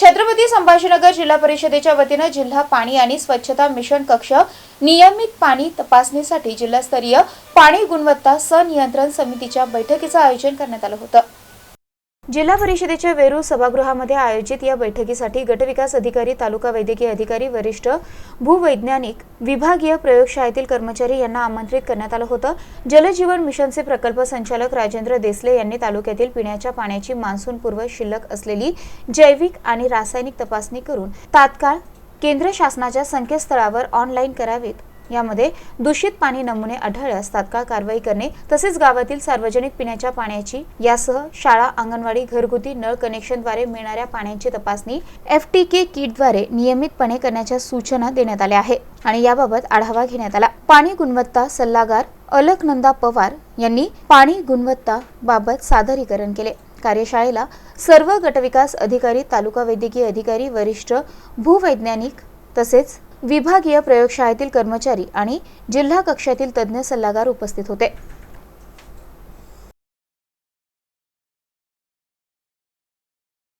छत्रपती संभाजीनगर जिल्हा परिषदेच्या वतीनं जिल्हा पाणी आणि स्वच्छता मिशन कक्ष नियमित पाणी तपासणीसाठी जिल्हास्तरीय पाणी गुणवत्ता सनियंत्रण समितीच्या बैठकीचं आयोजन करण्यात आलं होतं. जिल्हा परिषदेच्या वेरूळ सभागृहामध्ये आयोजित या बैठकीसाठी गटविकास अधिकारी तालुका वैद्यकीय अधिकारी वरिष्ठ भूवैज्ञानिक विभागीय प्रयोगशाळेतील कर्मचारी यांना आमंत्रित करण्यात आलं होतं. जलजीवन मिशनचे प्रकल्प संचालक राजेंद्र देसले यांनी तालुक्यातील पिण्याच्या पाण्याची मान्सूनपूर्व शिल्लक असलेली जैविक आणि रासायनिक तपासणी करून तात्काळ केंद्र शासनाच्या संकेतस्थळावर ऑनलाईन करावीत. यामध्ये दूषित पाणी नमुने आढळल्यास तात्काळ कारवाई करणे तसेच गावातील सार्वजनिक पिण्याच्या पाण्याची यासह शाळा अंगणवाडी घरगुती नळ कनेक्शनद्वारे मिळणाऱ्या पाण्याची तपासणी एफ टी के किटद्वारे नियमितपणे करण्याच्या सूचना देण्यात आल्या आहे आणि याबाबत आढावा घेण्यात आला. पाणी गुणवत्ता सल्लागार अलकनंदा पवार यांनी पाणी गुणवत्ता बाबत सादरीकरण केले. कार्यशाळेला सर्व गटविकास अधिकारी तालुका वैद्यकीय अधिकारी वरिष्ठ भूवैज्ञानिक तसेच विभागीय प्रयोगशाळेतील कर्मचारी आणि जिल्हा कक्षातील तज्ज्ञ सल्लागार उपस्थित होते.